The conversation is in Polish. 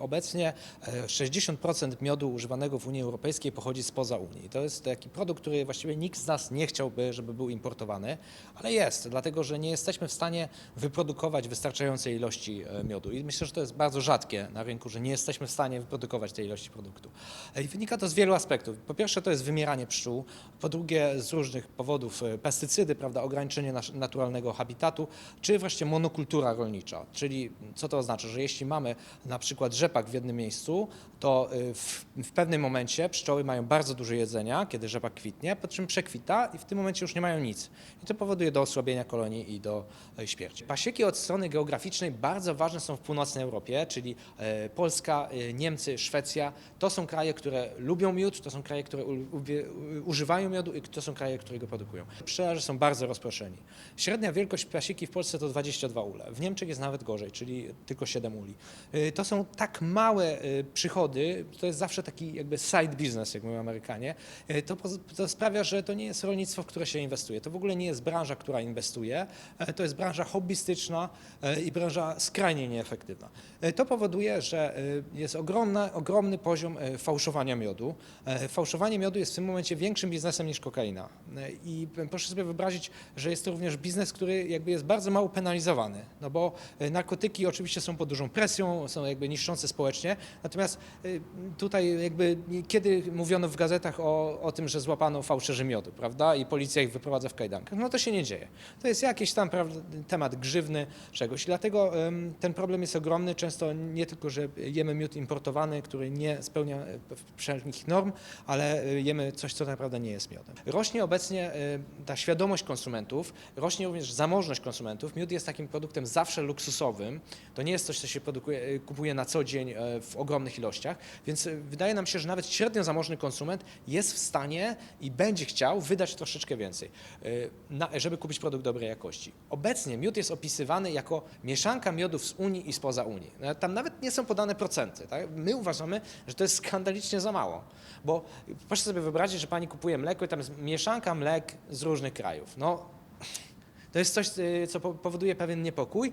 Obecnie e, 60% miodu używanego w Unii Europejskiej pochodzi spoza Unii. To jest taki produkt, który właściwie nikt z nas nie chciałby, żeby był importowany, ale jest, dlatego że nie jesteśmy w stanie wyprodukować wystarczającej ilości e, miodu. I myślę, że to jest bardzo rzadkie na rynku, że nie jesteśmy w stanie wyprodukować tej ilości produktu. E, I wynika to z wielu aspektów. Po pierwsze, to jest wymieranie pszczół, po drugie, z różnych powodów e, pestycydy, prawda, ograniczenie naturalnego habitatu, czy wreszcie monokultura rolnicza. Czyli co to oznacza, że jeśli mamy na przykład rzepak w jednym miejscu, to y, w, w pewnym momencie pszczoły mają bardzo dużo jedzenia, kiedy rzepak kwitnie, po czym przekwita i w tym momencie już nie mają nic. I to powoduje do osłabienia kolonii i do e, śmierci. Pasieki od strony geograficznej bardzo ważne są w północnej Europie, czyli e, Polska, e, Niemcy, Szwecja. To są kraje, które lubią miód, to są kraje, które używają miodu i to są kraje, które go produkują. Pszczelarze są bardzo rozproszeni. Średnia wielkość pasieki w Polsce to 22 ule. W Niemczech jest nawet gorzej, czyli tylko 7 uli. Y, To są tak małe y, przychody, to jest zawsze taki jakby side business, jak mówią Amerykanie. Y, To, to sprawia, że to nie jest rolnictwo, w które się inwestuje. To w ogóle nie jest branża, która inwestuje. E, To jest branża hobbystyczna i branża skrajnie nieefektywna. To powoduje, że jest ogromna, ogromny poziom fałszowania miodu. Fałszowanie miodu jest w tym momencie większym biznesem niż kokaina. I proszę sobie wyobrazić, że jest to również biznes, który jakby jest bardzo mało penalizowany. No bo narkotyki oczywiście są pod dużą presją, są jakby niszczące społecznie, natomiast e, tutaj jakby kiedy mówiono w gazetach o, o tym, że złapano fałszerzy miodu, prawda, i policja ich wyprowadza w kajdankach, no to się nie dzieje. To jest jakiś tam prawda, temat grzywny czegoś. Dlatego ten problem jest ogromny. Często nie tylko, że jemy miód importowany, który nie spełnia e, wszelkich norm, ale e, jemy coś, co naprawdę nie jest miodem. Rośnie obecnie e, ta świadomość konsumentów, rośnie również zamożność konsumentów. Miód jest takim produktem zawsze luksusowym. To nie jest coś, co się produkuje, kupuje na co dzień e, w ogromnych ilościach, więc e, wydaje nam się, że nawet średnio zamożny konsument jest w stanie i będzie chciał wydać troszeczkę więcej, e, żeby kupić produkt dobrej jakości. Obecnie miód jest opisywany jako mieszanka miodów z Unii i spoza Unii. No, Tam nawet nie są podane procenty. Tak? My uważamy, że to jest skandalicznie za mało, bo proszę sobie wyobrazić, że pani kupuje mleko i tam jest mieszanka mlek z różnych krajów. No, to jest coś, co po- powoduje pewien niepokój.